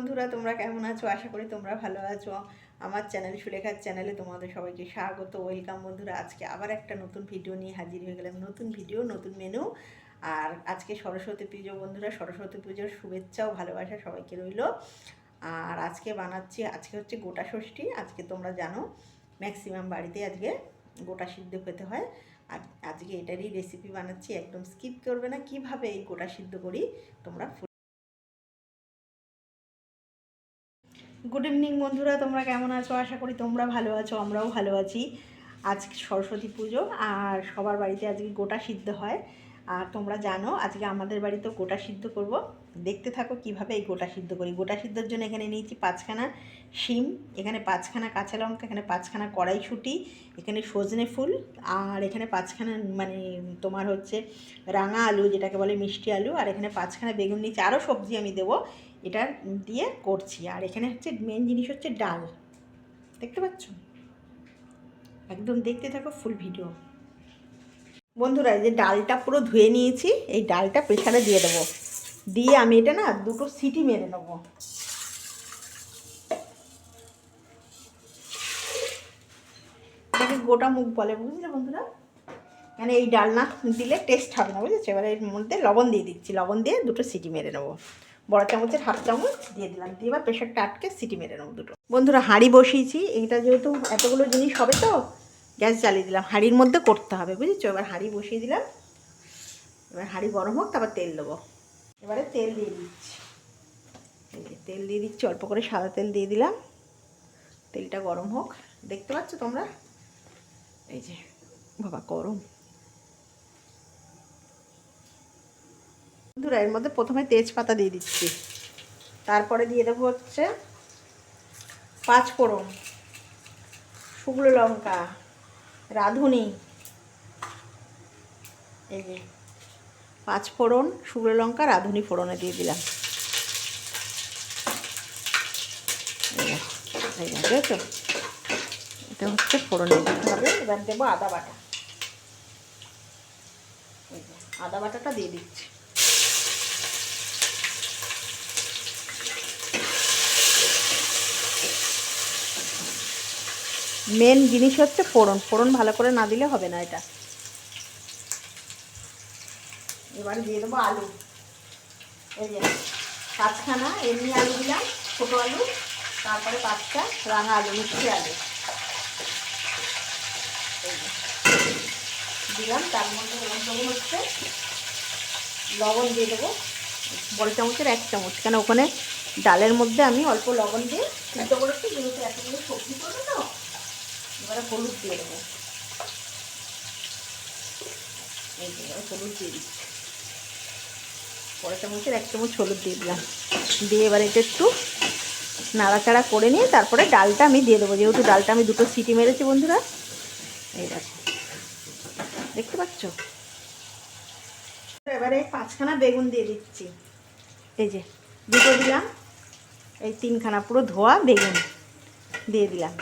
বন্ধুরা, তোমরা কেমন আছো? আশা করি তোমরা ভালো আছো। আমার চ্যানেল সুলেখার চ্যানেলে তোমাদের সবাইকে স্বাগত। ওয়েলকাম বন্ধুরা, আজকে আবার একটা নতুন ভিডিও নিয়ে হাজির হয়ে গেলাম। নতুন ভিডিও, নতুন মেনু আর আজকে সরস্বতী পুজো বন্ধুরা, সরস্বতী পুজোর শুভেচ্ছা ও ভালোবাসা সবাইকে রইল। আর আজকে বানাচ্ছি, আজকে হচ্ছে গোটা ষষ্ঠী, আজকে তোমরা জানো ম্যাক্সিমাম বাড়িতে আজকে গোটা সিদ্ধ খেতে হয়। আর আজকে এটারই রেসিপি বানাচ্ছি, একদম স্কিপ করবে না। কীভাবে এই গোটা সিদ্ধ করি, তোমরা গুড ইভিনিং বন্ধুরা, তোমরা কেমন আছো? আশা করি তোমরা ভালো আছো, আমরাও ভালো আছি। আজকে সরস্বতী পুজো, আর সবার বাড়িতে আজকে গোটা সিদ্ধ হয়। আর তোমরা জানো, আজকে আমাদের বাড়িতেও গোটা সিদ্ধ করব। দেখতে থাকো কীভাবে এই গোটা সিদ্ধ করি। গোটা সিদ্ধর জন্য এখানে নিয়েছি পাঁচখানা শিম, এখানে পাঁচখানা কাঁচা লঙ্কা, এখানে পাঁচখানা কড়াইশুঁটি, এখানে সজনে ফুল, আর এখানে পাঁচখানা মানে তোমার হচ্ছে রাঙা আলু, যেটাকে বলে মিষ্টি আলু, আর এখানে পাঁচখানা বেগুন নিয়েছি। আরও সবজি আমি দেবো। এটা দিয়ে করছি। আর এখানে হচ্ছে মেন জিনিস হচ্ছে ডাল। দেখতে পাচ্ছ? একদম দেখতে থাকো ফুল ভিডিও বন্ধুরা যে ডালটা পুরো ধুয়ে নিয়েছি, এই ডালটা প্রেশারে দিয়ে দেবো। দিয়ে আমি এটা না দুটো সিটি মেরে নেব। গোটা মুখ বলে, বুঝলে বন্ধুরা? মানে এই ডাল না দিলে টেস্ট হবে না, বুঝেছ? এবার এর মধ্যে লবণ দিয়ে দিচ্ছি। লবণ দিয়ে দুটো সিটি মেরে নেব। বড় চামচের হাফ চামচ দিয়ে দিলাম। দিয়ে এবার প্রেশারটা আটকে সিটি মেরে নেব দুটো। বন্ধুরা, হাঁড়ি বসিয়েছি। এইটা যেহেতু এতগুলো জিনিস হবে তো, গ্যাস জ্বালিয়ে দিলাম। হাঁড়ির মধ্যে করতে হবে, বুঝেছ? এবার হাঁড়ি বসিয়ে দিলাম। এবার হাঁড়ি গরম হোক, তারপর তেল দেবো। এবারে তেল দিয়ে দিচ্ছি। তেল দিয়ে দিচ্ছি, অল্প করে সাদা তেল দিয়ে দিলাম। তেলটা গরম হোক। দেখতে পাচ্ছ তোমরা? এই যে, বাবা, গরম। বন্ধুরা, এর মধ্যে প্রথমে তেজপাতা দিয়ে দিচ্ছি। তারপরে দিয়ে দেবো হচ্ছে পাঁচ ফোড়ন শুকনো লঙ্কা, রাঁধুনি। এই যে পাঁচ ফোড়ন শুকনো লঙ্কা, রাঁধুনি ফোড়নে দিয়ে দিলাম। দেখো এটা হচ্ছে ফোড়নে দিতে হবে। এবার দেবো আদা বাটা। আদা বাটাটা দিয়ে দিচ্ছি। মেন জিনিস হচ্ছে ফোড়ন। ফোড়ন ভালো করে না দিলে হবে না এটা। এবারে দিয়ে দেবো আলু। এই যে পাঁচখানা এমনি আলু দিলাম, ছোটো আলু, তারপরে পাঁচটা রাঙা আলু, মিষ্টি আলু। দিলাম, তার মধ্যে দেবো হচ্ছে। লবণ দিয়ে দেবো বড় চামচের এক চামচ। কেন ওখানে ডালের মধ্যে আমি অল্প লবণ দিয়ে সিদ্ধ করেছি, যেহেতু এতগুলো সবজি করবে এবারে হলুদ দিয়ে দেবো। এই হলুদ দিয়ে দিচ্ছি। পরে চামচের এক চামচ হলুদ দিয়ে দিলাম। দিয়ে এবার এটা একটু নাড়াচাড়া করে নিয়ে তারপরে ডালটা আমি দিয়ে দেবো। যেহেতু ডালটা আমি দুটো সিটি মেরেছি বন্ধুরা, এই দেখো। দেখতে পাচ্ছ? এবারে পাঁচখানা বেগুন দিয়ে দিচ্ছি। এই যে, দুটো দিলাম। এই তিনখানা, পুরো ধোয়া বেগুন দিয়ে দিলাম।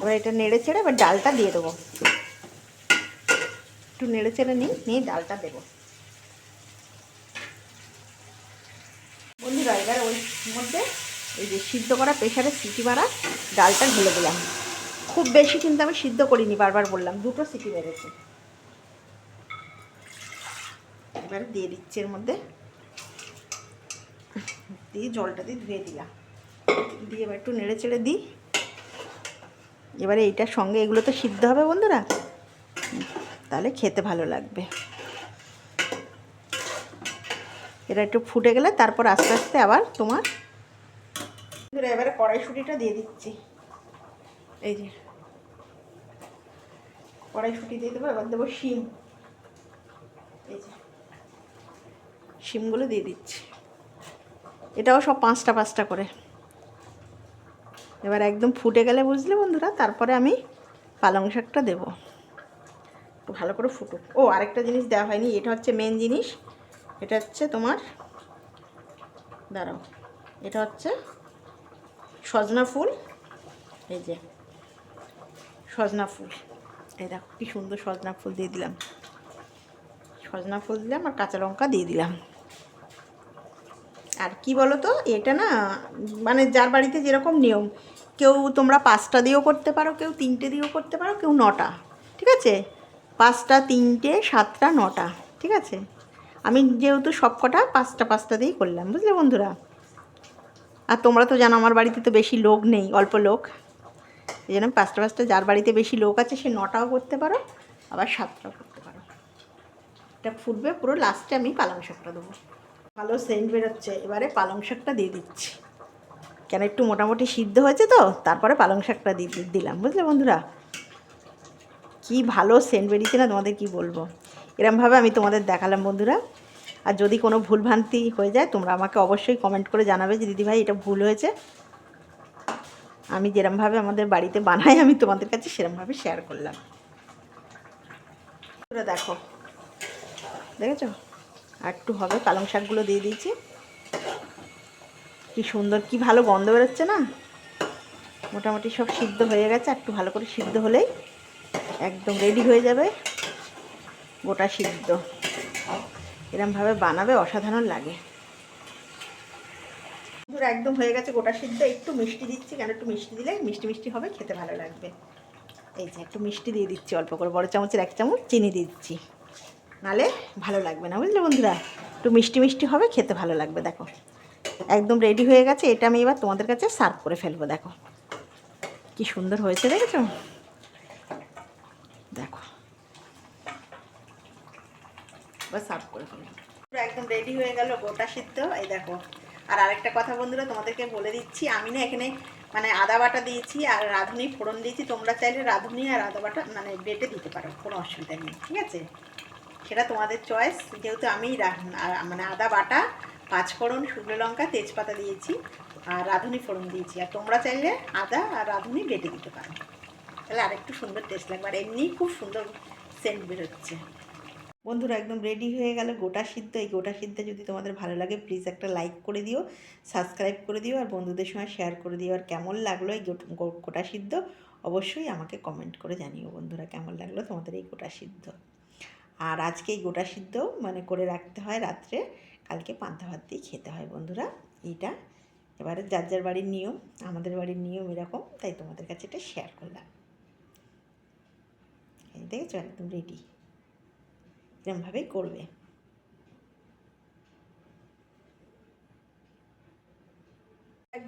এবার এটা নেড়ে ছেড়ে এবার ডালটা দিয়ে দেবো। একটু নেড়ে চেড়ে নিই নিয়ে ডালটা দেবো। বন্ধুরা, এবার ওই মধ্যে এই যে সিদ্ধ করা প্রেশারে সিটি মারা ডালটা ঢেলে দিলাম। খুব বেশি কিন্তু আমি সিদ্ধ করিনি, বারবার বললাম, দুটো সিটি মেরেছি। এবার দিয়ে দিচ্ছি এর মধ্যে। দিয়ে জলটা দিয়ে ধুয়ে দিলাম। দিয়ে এবার একটু নেড়ে চেড়ে দিই। এবারে এইটার সঙ্গে এগুলো তো সিদ্ধ হবে বন্ধুরা। তাহলে খেতে ভালো লাগবে। এটা একটু ফুটে গেলে তারপর আস্তে আস্তে আবার তোমার এবারে কড়াইশুটিটা দিয়ে দিচ্ছি। এই যে কড়াইশুটি দিয়ে দেবো, এবার দেবো শিম। এই যে শিমগুলো দিয়ে দিচ্ছি। এটাও সব পাঁচটা পাঁচটা করে। এবার একদম ফুটে গেলে বুঝলে বন্ধুরা, তারপরে আমি পালং শাকটা দেবো। একটু ভালো করে ফুটুক। ও, আরেকটা জিনিস দেওয়া হয়নি, এটা হচ্ছে মেন জিনিস। এটা হচ্ছে তোমার, দাঁড়াও, এটা হচ্ছে সজনা ফুল। এই যে, সজনা ফুল। এই দেখো, কি সুন্দর সজনা ফুল দিয়ে দিলাম। সজনা ফুল দিলাম আর কাঁচা লঙ্কা দিয়ে দিলাম। আর কি বলো তো এটা না মানে যার বাড়িতে যেরকম নিয়ম, কেউ তোমরা পাঁচটা দিয়েও করতে পারো, কেউ তিনটে দিয়েও করতে পারো, কেউ নটা, ঠিক আছে? পাঁচটা, তিনটে, সাতটা, নটা, ঠিক আছে? আমি যেহেতু সব কটা পাঁচটা পাঁচটা দিয়েই করলাম, বুঝলে বন্ধুরা? আর তোমরা তো জানো আমার বাড়িতে তো বেশি লোক নেই, অল্প লোক। এই জন্য পাঁচটা পাঁচটা যার বাড়িতে বেশি লোক আছে, সে নটাও করতে পারো, আবার সাতটাও করতে পারো। এটা ফুটবে, পুরো লাস্টে আমি পালং শাকটা দেবো। ভালো সেন্ট বেরোচ্ছে, এবারে পালং শাকটা দিয়ে দিচ্ছি। কেন একটু মোটামুটি সিদ্ধ হয়েছে তো, তারপরে পালং শাকটা দিয়ে দিলাম, বুঝলে বন্ধুরা? কি ভালো সেন্ট বেরিয়েছে না, তোমাদের কি বলব? এরমভাবে আমি তোমাদের দেখালাম বন্ধুরা। আর যদি কোনো ভুলভ্রান্তি হয়ে যায়, তোমরা আমাকে অবশ্যই কমেন্ট করে জানাবে যে, দিদিভাই, এটা ভুল হয়েছে। আমি যেরমভাবে আমাদের বাড়িতে বানাই, আমি তোমাদের কাছে সেরমভাবে শেয়ার করলাম। দেখো। দেখেছ? আর একটু হবে, পালং শাকগুলো দিয়ে দিয়েছি। কি সুন্দর, কি ভালো গন্ধ বেরোচ্ছে না? মোটামুটি সব সিদ্ধ হয়ে গেছে একটু ভালো করে সিদ্ধ হলেই একদম রেডি হয়ে যাবে, গোটা সিদ্ধ। এরমভাবে বানাবে, অসাধারণ লাগে। একদম হয়ে গেছে গোটা সিদ্ধ, একটু মিষ্টি দিচ্ছি, কেন একটু মিষ্টি দিলে মিষ্টি মিষ্টি হবে, খেতে ভালো লাগবে। এই যে একটু মিষ্টি দিয়ে দিচ্ছি, অল্প করে, বড় চামচের এক চামচ চিনি দিচ্ছি। নালে ভালো লাগবে না, বুঝলে বন্ধুরা? একটু মিষ্টি মিষ্টি হবে, খেতে ভালো লাগবে, দেখো। একদম রেডি হয়ে গেছে, এটা আমি এবার তোমাদের কাছে সার্ভ করে ফেলব, দেখো। কি সুন্দর হয়েছে, দেখেছ? দেখো। এবার সার্ভ করে ফেলব একদম রেডি হয়ে গেল গোটা সিদ্ধ, এই দেখো। আর আরেকটা কথা বন্ধুরা, তোমাদেরকে বলে দিচ্ছি, আমি না এখানে মানে আদা বাটা দিয়েছি আর রাঁধুনি ফোড়ন দিয়েছি, তোমরা চাইলে রাঁধুনি আর আদা বাটা মানে বেটে দিতে পারো, কোনো অসুবিধা নেই, ঠিক আছে? সেটা তোমাদের চয়েস যেহেতু আমি মানে আদা বাটা, পাঁচফোড়ন, শুকনো লঙ্কা, তেজপাতা দিয়েছি আর রাঁধুনি ফোড়ন দিয়েছি। আর তোমরা চাইলে আদা আর রাঁধুনি বেটে দিতে পারো। তাহলে আরেকটু সুন্দর টেস্ট লাগবে। আর এমনি খুব সুন্দর সেন্ট বেরোচ্ছে বন্ধুরা, একদম রেডি হয়ে গেল গোটা সিদ্ধ। এই গোটা সিদ্ধ যদি তোমাদের ভালো লাগে প্লিজ একটা লাইক করে দিও সাবস্ক্রাইব করে দিও আর বন্ধুদের সঙ্গে শেয়ার করে দিও। আর কেমন লাগল এই গোটা সিদ্ধ? অবশ্যই আমাকে কমেন্ট করে জানিও বন্ধুরা, কেমন লাগল তোমাদের এই গোটা সিদ্ধ? আর আজকেই গোটা সিদ্ধ মানে করে রাখতে হয় রাত্রে। কালকে পান্তা ভাত দিয়ে খেতে হয় বন্ধুরা। এটা এবারে যার যার বাড়ির নিয়ম, আমাদের বাড়ির নিয়ম এরকম, তাই তোমাদের কাছে এটা শেয়ার করলাম। এই দেখেছ? একদম রেডি এরমভাবেই করবে।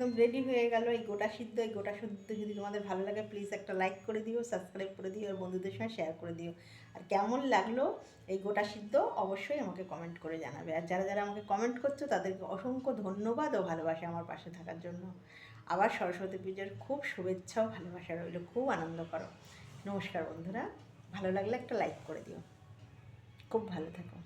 একদম রেডি হয়ে গেল। এই গোটা সিদ্ধ, এই গোটা সিদ্ধ যদি তোমাদের ভালো লাগে প্লিজ একটা লাইক করে দিও সাবস্ক্রাইব করে দিও আর বন্ধুদের সঙ্গে শেয়ার করে দিও। আর কেমন লাগল এই গোটা সিদ্ধ, অবশ্যই আমাকে কমেন্ট করে জানাবে। আর যারা যারা আমাকে কমেন্ট করছ, তাদেরকে অসংখ্য ধন্যবাদ ও ভালোবাসা আমার পাশে থাকার জন্য। আবার সরস্বতী পুজোর খুব শুভেচ্ছা ও ভালোবাসা রইল, খুব আনন্দ করো। নমস্কার বন্ধুরা, ভালো লাগলে একটা লাইক করে দিও। খুব ভালো থাকো।